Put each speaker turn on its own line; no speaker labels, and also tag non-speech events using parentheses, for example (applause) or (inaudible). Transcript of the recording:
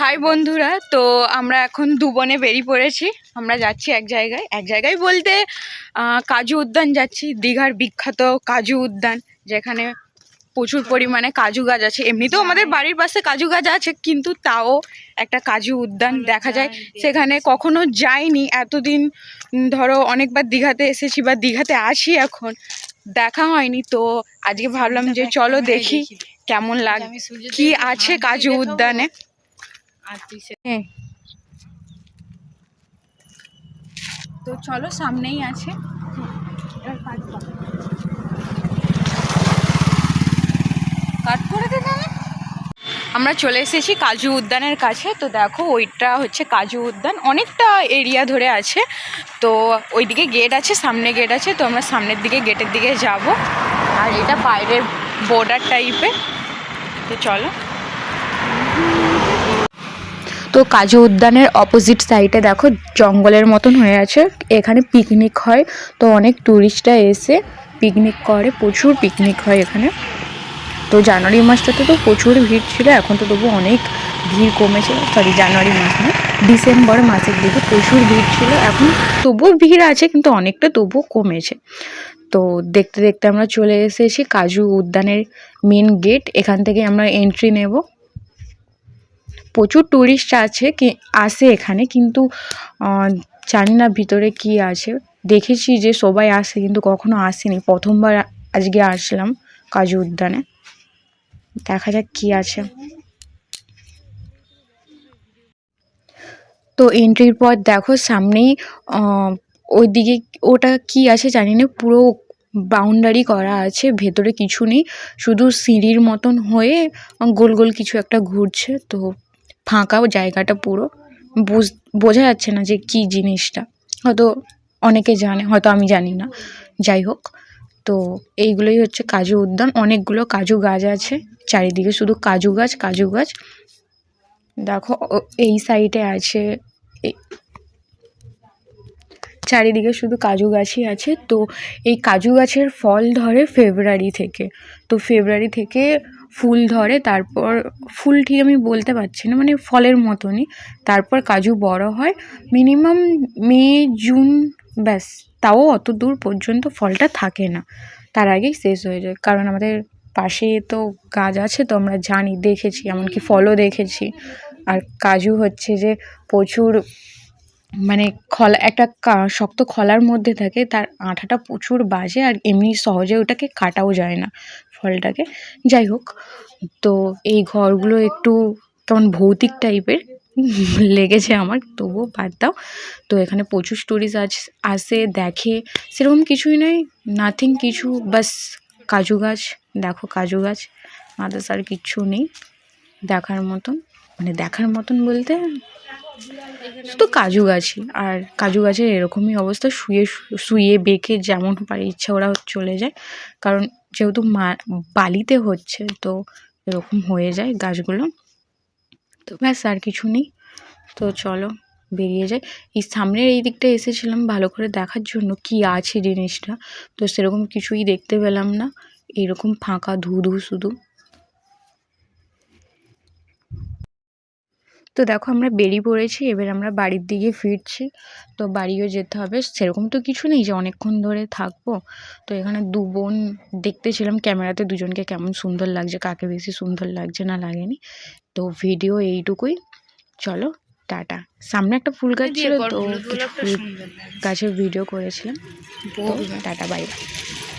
High বন্ধুরা তো আমরা এখন দুবনে বেরিয়ে পড়েছি। আমরা যাচ্ছি এক জায়গায়। এক জায়গায় বলতে কাজু উদ্যান যাচ্ছি। দীঘার বিখ্যাত কাজু উদ্যান যেখানে প্রচুর পরিমাণে কাজু গাছ আছে। এমনিতেও আমাদের বাড়ির পাশে কাজু গাছ আছে কিন্তু তাও একটা কাজু উদ্যান দেখা যায়। সেখানে কখনো যাইনি। এতদিন ধরো অনেকবার দীঘাতে এসেছি বা দীঘাতে আসি এখন। দেখা হয়নি তো আজকে ভাবলাম যে চলো দেখি কেমন লাগ কি আছে কাজু উদ্যানে। হ্যাঁ। তো চলো সামনেই আছে। কাট করে। দে আমরা চলে এসেছি কাজু উদ্যানের কাছে। তো দেখো ওইটা হচ্ছে কাজু উদ্যান। অনেকটা এরিয়া ধরে আছে। তো ওইদিকে গেট আছে সামনে গেট আছে। তো আমরা সামনের দিকে গেটের দিকে যাব। আর এটা বাইরের বর্ডার টাইপের তো চলো। তো কাজু উদ্যানের অপোজিট সাইডে দেখো জঙ্গলের মতন হয়ে আছে। এখানে পিকনিক হয়। তো অনেক ট্যুরিস্টরা এসে পিকনিক করে। প্রচুর পিকনিক হয় এখানে। তো জানুয়ারি মাসটাতে তো প্রচুর ভিড় ছিল। এখন তো তবু অনেক ভিড় কমেছে। সরি জানুয়ারি মাস না, ডিসেম্বর মাসের দিকে প্রচুর ভিড় ছিল। এখন তবুও ভিড় আছে, কিন্তু অনেকটা তবুও কমেছে। তো দেখতে দেখতে আমরা চলে এসেছি কাজু উদ্যানের মেন গেট এখান থেকে আমরা এন্ট্রি নেব। প্রচুর ট্যুরিস্ট আছে কি আসে এখানে কিন্তু জানি না ভিতরে কি আছে। দেখেছি যে সবাই আসে কিন্তু কখনো আসেনি। প্রথমবার আজকে আসলাম কাজু উদ্যানে। দেখা যাক কি আছে। তো এন্ট্রির পর দেখো সামনেই আহ, ওইদিকে ওটা কি আছে জানি না পুরো বাউন্ডারি করা আছে ভেতরে কিছু নেই। শুধু সিঁড়ির মতন হয়ে গোল গোল কিছু একটা ঘুরছে তো ফাঁকাও জায়গাটা পুরো। বুঝ, বোঝা যাচ্ছে না যে কি জিনিসটা। হয়তো অনেকে জানে, হয়তো আমি জানি না। যাই হোক, তো এইগুলোই হচ্ছে কাজু উদ্যান। অনেকগুলো কাজু গাছ আছে। চারিদিকে শুধু কাজু গাছ কাজু গাছ। দেখো এই সাইডে আছে চারিদিকে শুধু কাজু গাছই আছে। তো এই কাজু গাছের ফল ধরে ফেব্রুয়ারি থেকে। তো ফেব্রুয়ারি থেকে ফুল ধরে, তারপর ফুল ঠিক আমি বলতে পারছি না মানে ফলের মতনই। তারপর কাজু বড় হয়। মিনিমাম মে, জুন, ব্যাস, তাও অত দূর পর্যন্ত ফলটা থাকে না। তার আগেই শেষ হয়ে যায়। কারণ আমাদের পাশে তো গাছ আছে, তো আমরা জানি, দেখেছি, এমনকি ফলও দেখেছি। আর কাজু হচ্ছে যে প্রচুর মানে খলা, একটা কা- শক্ত খলার মধ্যে থাকে, তার আঠাটা প্রচুর বাজে আর এমনি সহজে ওটাকে কাটাও যায় না ফলটাকে। যাই হোক, তো এই ঘরগুলো একটু কেমন ভৌতিক টাইপের (laughs) লেগেছে আমার, তবুও বাদ দাও। তো এখানে প্রচুর টুরিস্ট আজ আসে, দেখে, সেরকম কিছুই নয় নাথিং কিছু, বাস কাজু গাছ, দেখো কাজু গাছ আদার্স আর কিচ্ছু নেই, দেখার মতন মানে দেখার মতন বলতে শুধু কাজু গাছই, আর কাজু গাছের এরকমই অবস্থা, শুয়ে শুয়ে বেঁকে যেমন পারে ইচ্ছা ওরা চলে যায়। কারণ যেহেতু মা, বালিতে হচ্ছে, তো এরকম হয়ে যায় গাছগুলো। তো ব্যাস, আর কিছু নেই। তো চলো, বেরিয়ে যায় এই সামনের এই দিকটা এসেছিলাম ভালো করে দেখার জন্য, কি আছে জিনিসটা। তো সেরকম কিছুই দেখতে পেলাম না। এরকম ফাঁকা ধু ধু শুধু। তো দেখো আমরা বেরিয়ে পড়েছি এবার আমরা বাড়ির দিকে ফিরছি। তো বাড়িও যেতে হবে সেরকম তো কিছু নেই যে অনেকক্ষণ ধরে থাকব। তো এখানে দু বোন দেখতেছিলাম ক্যামেরাতে দুজনকে কেমন সুন্দর লাগছে কাকে বেশি সুন্দর লাগছে না লাগেনি। তো ভিডিও এইটুকুই। চলো টাটা। সামনে একটা ফুল গাছ ছিল তো কিছু ফুল গাছের ভিডিও করেছিলাম। তো টাটা বাই বাই